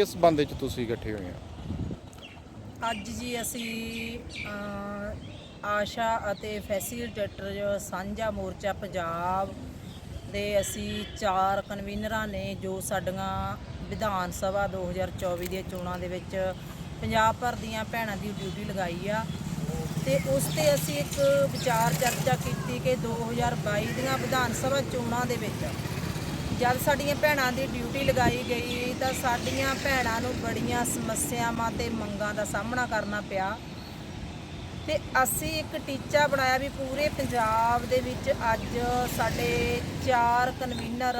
ਕਿਸ ਬੰਦ ਵਿੱਚ ਤੁਸੀਂ ਇਕੱਠੇ ਹੋਏ ਹੋ? ਅੱਜ ਜੀ ਅਸੀਂ ਅ, ਆਸ਼ਾ ਅਤੇ ਫੈਸੀਲੀਟੇਟਰ ਸਾਂਝਾ ਮੋਰਚਾ ਪੰਜਾਬ ਦੇ ਅਸੀਂ ਚਾਰ ਕਨਵੀਨਰਾਂ ਨੇ ਜੋ ਸਾਡੀਆਂ ਵਿਧਾਨ ਸਭਾ 2024 ਦੀਆਂ ਚੋਣਾਂ ਦੇ ਵਿੱਚ ਪੰਜਾਬ ਭਰ ਦੀਆਂ ਭੈਣਾਂ ਦੀ ਡਿਊਟੀ ਲਗਾਈ ਆ। ਤੇ ਉਸ ਤੇ ਅਸੀਂ ਇੱਕ ਵਿਚਾਰ ਚਰਚਾ ਕੀਤੀ ਕਿ 2022 ਦੀਆਂ ਵਿਧਾਨ ਸਭਾ ਚੋਣਾਂ ਦੇ ਵਿੱਚ ਜਦ ਸਾਡੀਆਂ ਭੈਣਾਂ ਦੀ ਡਿਊਟੀ ਲਗਾਈ ਗਈ ਤਾਂ ਸਾਡੀਆਂ ਭੈਣਾਂ ਨੂੰ ਬੜੀਆਂ ਸਮੱਸਿਆਵਾਂ ਤੇ ਮੰਗਾਂ ਦਾ ਸਾਹਮਣਾ ਕਰਨਾ ਪਿਆ। ਤੇ ਅਸੀਂ ਇੱਕ ਟੀਚਾ ਬਣਾਇਆ ਵੀ ਪੂਰੇ ਪੰਜਾਬ ਦੇ ਵਿੱਚ ਅੱਜ ਸਾਡੇ ਚਾਰ ਕਨਵੀਨਰ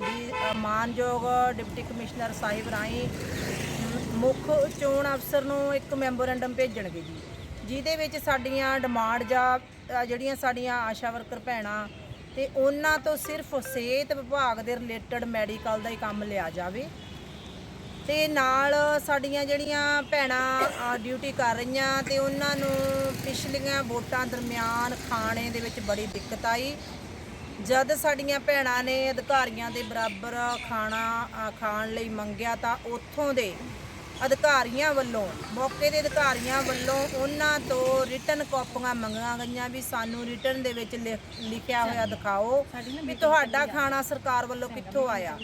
ਦੀ ਮਾਨਯੋਗ ਡਿਪਟੀ ਕਮਿਸ਼ਨਰ ਸਾਹਿਬ ਰਾਹੀਂ ਮੁੱਖ ਚੋਣ ਅਫਸਰ ਨੂੰ ਇੱਕ ਮੈਮੋਰੈਂਡਮ ਭੇਜਣਗੇ ਜੀ। ਜਿਹਦੇ ਵਿੱਚ ਸਾਡੀਆਂ ਡਿਮਾਂਡ ਜਾਂ ਜਿਹੜੀਆਂ ਸਾਡੀਆਂ ਆਸ਼ਾ ਵਰਕਰ ਭੈਣਾਂ ਤੇ ਉਹਨਾਂ ਤੋਂ ਸਿਰਫ ਸਿਹਤ ਵਿਭਾਗ ਦੇ ਰਿਲੇਟਡ ਮੈਡੀਕਲ ਦਾ ਹੀ ਕੰਮ ਲਿਆ ਜਾਵੇ। ਤੇ ਨਾਲ ਸਾਡੀਆਂ ਜਿਹੜੀਆਂ ਭੈਣਾਂ ਡਿਊਟੀ ਕਰ ਰਹੀਆਂ ਤੇ ਉਹਨਾਂ ਨੂੰ ਪਿਛਲੀਆਂ ਵੋਟਾਂ ਦਰਮਿਆਨ ਖਾਣੇ ਦੇ ਵਿੱਚ ਬੜੀ ਦਿੱਕਤ ਆਈ। ਜਦ ਸਾਡੀਆਂ ਭੈਣਾਂ ਨੇ ਅਧਿਕਾਰੀਆਂ ਦੇ ਬਰਾਬਰ ਖਾਣਾ ਖਾਣ ਲਈ ਮੰਗਿਆ ਤਾਂ ਉੱਥੋਂ ਦੇ ਅਧਿਕਾਰੀਆਂ ਵੱਲੋਂ ਮੌਕੇ ਦੇ ਅਧਿਕਾਰੀਆਂ ਵੱਲੋਂ ਉਹਨਾਂ ਤੋਂ ਰਿਟਨ ਕਾਪੀਆਂ ਮੰਗੀਆਂ ਗਈਆਂ ਵੀ ਸਾਨੂੰ ਰਿਟਨ ਦੇ ਵਿੱਚ ਲਿਖ- ਲਿਖਿਆ ਹੋਇਆ ਦਿਖਾਓ ਵੀ ਤੁਹਾਡਾ ਖਾਣਾ ਸਰਕਾਰ ਵੱਲੋਂ ਕਿੱਥੋਂ ਆਇਆ?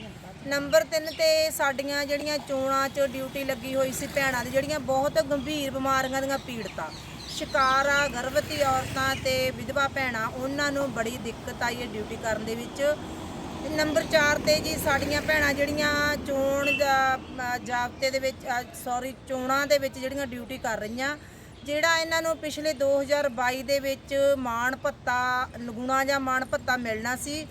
ਨੰਬਰ 3 ਤੇ ਸਾਡੀਆਂ ਜਿਹੜੀਆਂ ਚੋਣਾਂ 'ਚ ਡਿਊਟੀ ਲੱਗੀ ਹੋਈ ਸੀ ਭੈਣਾਂ ਦੀ ਜਿਹੜੀਆਂ ਬਹੁਤ ਗੰਭੀਰ ਬਿਮਾਰੀਆਂ ਦੀਆਂ ਪੀੜਤਾਂ ਸ਼ਿਕਾਰ ਆ ਗਰਭਵਤੀ ਔਰਤਾਂ ਤੇ ਵਿਧਵਾ ਭੈਣਾਂ ਉਹਨਾਂ ਨੂੰ ਬੜੀ ਦਿੱਕਤ ਆਈ ਹੈ ਡਿਊਟੀ ਕਰਨ ਦੇ ਵਿੱਚ। ਨੰਬਰ 4 ਤੇ ਜੀ ਸਾਡੀਆਂ ਭੈਣਾਂ ਜਿਹੜੀਆਂ ਚੋਣ ਦਾ, ਜਾਬਤੇ ਦੇ ਵਿੱਚ ਸੌਰੀ ਚੋਣਾਂ ਦੇ ਵਿੱਚ ਜਿਹੜੀਆਂ ਡਿਊਟੀ ਕਰ ਰਹੀਆਂ ਜਿਹੜਾ ਇਹਨਾਂ ਨੂੰ ਪਿਛਲੇ 2022 ਦੇ ਵਿੱਚ ਮਾਣ ਭੱਤਾ ਨਗੁਣਾ ਜਾਂ ਮਾਣ ਭੱਤਾ ਮਿਲਣਾ ਸੀ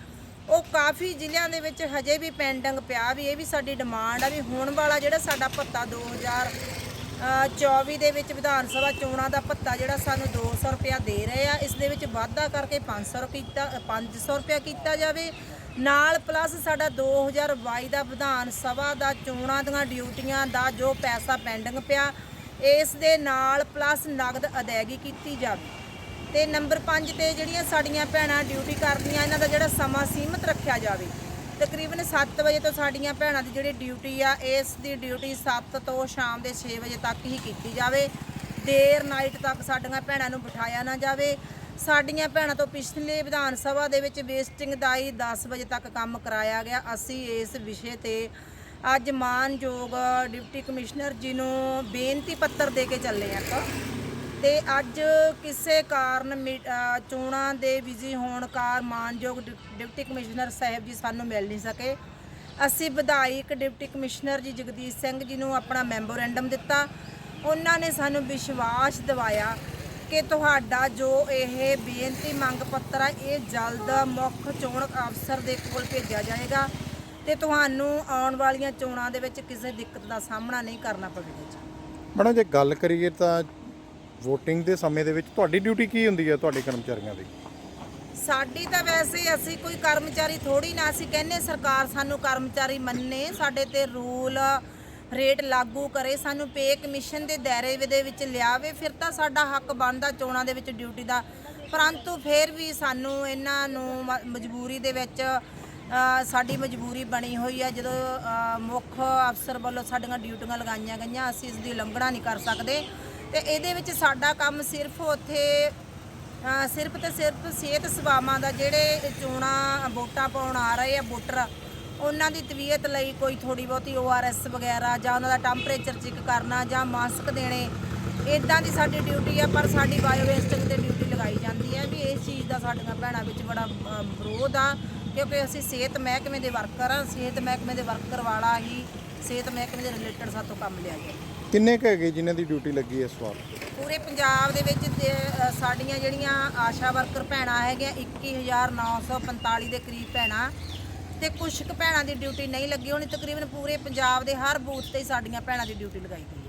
ਉਹ ਕਾਫੀ ਜ਼ਿਲ੍ਹਿਆਂ ਦੇ ਵਿੱਚ ਹਜੇ ਵੀ ਪੈਂਡਿੰਗ ਪਿਆ ਵੀ ਇਹ ਵੀ ਸਾਡੀ ਡਿਮਾਂਡ ਆ ਵੀ ਹੁਣ ਵਾਲਾ ਜਿਹੜਾ ਸਾਡਾ ਭੱਤਾ 2000 ਅ, 24 ਦੇ ਵਿੱਚ ਵਿਧਾਨ ਸਭਾ ਚੋਣਾਂ ਦਾ ਭੱਤਾ ਜਿਹੜਾ ਸਾਨੂੰ 200 ਰੁਪਇਆ ਦੇ ਰਹੇ ਆ ਇਸ ਦੇ ਵਿੱਚ ਵਾਧਾ ਕਰਕੇ 500 ਕੀਤਾ 500 ਰੁਪਇਆ ਕੀਤਾ ਜਾਵੇ ਨਾਲ ਪਲੱਸ ਸਾਡਾ 2022 ਦਾ ਵਿਧਾਨ ਸਭਾ ਦਾ ਚੋਣਾਂ ਦੀਆਂ ਡਿਊਟੀਆਂ ਦਾ ਜੋ ਪੈਸਾ ਪੈਂਡਿੰਗ ਪਿਆ, ਇਸ ਦੇ ਨਾਲ ਪਲੱਸ ਨਗਦ ਅਦਾਇਗੀ ਕੀਤੀ ਜਾਵੇ। ਤੇ ਨੰਬਰ 5 ਤੇ ਜਿਹੜੀਆਂ ਸਾਡੀਆਂ ਭੈਣਾਂ ਡਿਊਟੀ ਕਰਦੀਆਂ, ਇਹਨਾਂ ਦਾ ਜਿਹੜਾ ਸਮਾਂ ਸੀਮਤ ਰੱਖਿਆ ਜਾਵੇ। ਤਕਰੀਬਨ 7 ਵਜੇ ਤੋਂ ਸਾਡੀਆਂ ਭੈਣਾਂ ਦੀ ਜਿਹੜੀ ਡਿਊਟੀ ਆ, ਇਸ ਦੀ ਡਿਊਟੀ 7 ਤੋਂ ਸ਼ਾਮ ਦੇ 6 ਵਜੇ ਤੱਕ ਹੀ ਕੀਤੀ ਜਾਵੇ। ਦੇਰ ਨਾਈਟ ਤੱਕ ਸਾਡੀਆਂ ਭੈਣਾਂ ਨੂੰ ਬਿਠਾਇਆ ਨਾ ਜਾਵੇ। ਸਾਡੀਆਂ ਭੈਣਾਂ ਤੋਂ ਪਿਛਲੇ ਵਿਧਾਨ ਸਭਾ ਦੇ ਵਿੱਚ ਵੇਸਟਿੰਗ ਦਾ ਹੀ 10 ਵਜੇ ਤੱਕ ਕੰਮ ਕਰਾਇਆ ਗਿਆ। ਅਸੀਂ ਇਸ ਵਿਸ਼ੇ ਤੇ ਅੱਜ ਮਾਨਯੋਗ ਡਿਪਟੀ ਕਮਿਸ਼ਨਰ ਜੀ ਨੂੰ ਬੇਨਤੀ ਪੱਤਰ ਦੇ ਕੇ ਚੱਲੇ ਆ ਇੱਕ ਤੇ ਅੱਜ ਕਿਸੇ ਕਾਰਨ ਮੀ- ਚੋਣਾਂ ਦੇ ਬਿਜ਼ੀ ਹੋਣ ਕਾਰਨ ਮਾਨਯੋਗ dip- deputy commissioner Sahib ji ਸਾਨੂੰ ਮਿਲ ਨਹੀਂ ਸਕੇ। ਅਸੀਂ ਵਿਧਾਇਕ ਡਿਪਟੀ ਕਮਿਸ਼ਨਰ ਜੀ ਜਗਦੀਸ਼ ਸਿੰਘ ਜੀ ਨੂੰ ਆਪਣਾ ਮੈਮੋਰੈਂਡਮ ਦਿੱਤਾ। ਉਹਨਾਂ ਨੇ ਸਾਨੂੰ ਵਿਸ਼ਵਾਸ ਦਿਵਾਇਆ ਕਿ ਤੁਹਾਡਾ ਜੋ ਇਹ ਬੇਨਤੀ ਮੰਗ ਪੱਤਰ ਆ ਇਹ ਜਲਦ ਮੁੱਖ ਚੋਣ ਅਫਸਰ ਦੇ ਕੋਲ ਭੇਜਿਆ ਜਾਏਗਾ ਤੇ ਤੁਹਾਨੂੰ ਆਉਣ ਵਾਲੀਆਂ ਚੋਣਾਂ ਦੇ ਵਿੱਚ ਕਿਸੇ ਦਿੱਕਤ ਦਾ ਸਾਹਮਣਾ ਨਹੀਂ ਕਰਨਾ ਪਵੇਗਾ ਮੈਡਮ ਜੇ ਗੱਲ ਕਰੀਏ ਤਾਂ VOTING ਦੇ ਸਮੇਂ ਦੇ ਵਿੱਚ ਤੁਹਾਡੀ ਡਿਊਟੀ ਕੀ ਹੁੰਦੀ ਹੈ ਤੁਹਾਡੇ ਕਰਮਚਾਰੀਆਂ ਦੀ? ਸਾਡੀ ਤਾਂ ਵੈਸੇ ਅਸੀਂ ਕੋਈ ਕਰਮਚਾਰੀ ਥੋੜੀ ਨਾ ਅਸੀਂ ਕਹਿੰਨੇ ਸਰਕਾਰ ਸਾਨੂੰ ਕਰਮਚਾਰੀ ਮੰਨੇ ਸਾਡੇ ਤੇ ਰੂਲ ਰੇਟ ਲਾਗੂ ਕਰੇ, ਸਾਨੂੰ ਪੇ ਕਮਿਸ਼ਨ ਦੇ ਦਾਇਰੇ ਦੇ ਵਿੱਚ ਲਿਆਵੇ, ਫਿਰ ਤਾਂ ਸਾਡਾ ਹੱਕ ਬਣਦਾ ਚੋਣਾਂ ਦੇ ਵਿੱਚ ਡਿਊਟੀ ਦਾ। ਪਰੰਤੂ ਫਿਰ ਵੀ ਸਾਨੂੰ ਇਹਨਾਂ ਨੂੰ ਮ- ਮਜਬੂਰੀ ਦੇ ਵਿੱਚ ਸਾਡੀ ਮਜਬੂਰੀ ਬਣੀ ਹੋਈ ਹੈ। ਜਦੋਂ ਮੁੱਖ ਅਫਸਰ ਵੱਲੋਂ ਸਾਡੀਆਂ ਡਿਊਟੀਆਂ ਲਗਾਈਆਂ ਗਈਆਂ, ਅਸੀਂ ਇਸ ਦੀ ਉਲੰਘਣਾ ਨਹੀਂ ਕਰ ਸਕਦੇ। ਤੇ ਇਹਦੇ ਵਿੱਚ ਸਾਡਾ ਕੰਮ ਸਿਰਫ ਉੱਥੇ ਸਿਰਫ ਤੇ ਸਿਰਫ ਸਿਹਤ ਸੇਵਾਵਾਂ ਦਾ, ਜਿਹੜੇ ਚੋਣਾਂ, ਵੋਟਾਂ ਪਾਉਣ ਆ ਰਹੇ ਆ, ਵੋਟਰ ਉਹਨਾਂ ਦੀ ਤਬੀਅਤ ਲਈ ਕੋਈ ਥੋੜੀ ਬਹੁਤੀ ORS ਵਗੈਰਾ ਜਾਂ ਉਹਨਾਂ ਦਾ ਟੈਂਪਰੇਚਰ ਚੈੱਕ ਕਰਨਾ ਜਾਂ ਮਾਸਕ ਦੇਣੇ ਇਦਾਂ ਦੀ ਸਾਡੀ ਡਿਊਟੀ ਆ ਪਰ ਸਾਡੀ ਬਾਇਓ ਵੇਸਟਿੰਗ ਤੇ ਡਿਊਟੀ ਲਗਾਈ ਜਾਂਦੀ ਹੈ ਵੀ ਇਸ ਚੀਜ਼ ਦਾ ਸਾਡੀਆਂ ਭੈਣਾਂ ਵਿੱਚ ਬੜਾ ਵਿਰੋਧ ਆ ਕਿਉਂਕਿ ਅਸੀਂ ਸਿਹਤ ਮਹਿਕਮੇ ਦੇ ਵਰਕਰ ਆ ਸਿਹਤ ਮਹਿਕਮੇ ਦੇ ਵਰਕਰ ਵਾਲਾ ਹੀ ਸਿਹਤ ਮਹਿਕਮੇ ਦੇ ਰਿਲੇਟਡ ਸਾਤੋਂ ਕੰਮ ਲਿਆ ਗਿਆ। ਕਿੰਨੇ ਕੁ ਹੈਗੇ ਜਿਨ੍ਹਾਂ ਦੀ ਡਿਊਟੀ ਲੱਗੀ ਹੈ ਇਸ ਵਾਰ? ਪੂਰੇ ਪੰਜਾਬ ਦੇ ਵਿੱਚ ਤੇ, ਅ, ਸਾਡੀਆਂ ਜਿਹੜੀਆਂ ਆਸ਼ਾ ਵਰਕਰ ਭੈਣਾਂ ਹੈਗੀਆਂ 21945 ਦੇ ਕਰੀਬ ਭੈਣਾਂ ਤੇ ਕੁਝ ਕੁ ਭੈਣਾਂ ਦੀ ਡਿਊਟੀ ਨਹੀਂ ਲੱਗੀ ਹੋਣੀ ਤਕਰੀਬਨ ਪੂਰੇ ਪੰਜਾਬ ਦੇ ਹਰ ਬੂਥ ਤੇ ਹੀ ਸਾਡੀਆਂ ਭੈਣਾਂ ਦੀ ਡਿਊਟੀ ਲਗਾਈ ਗਈ।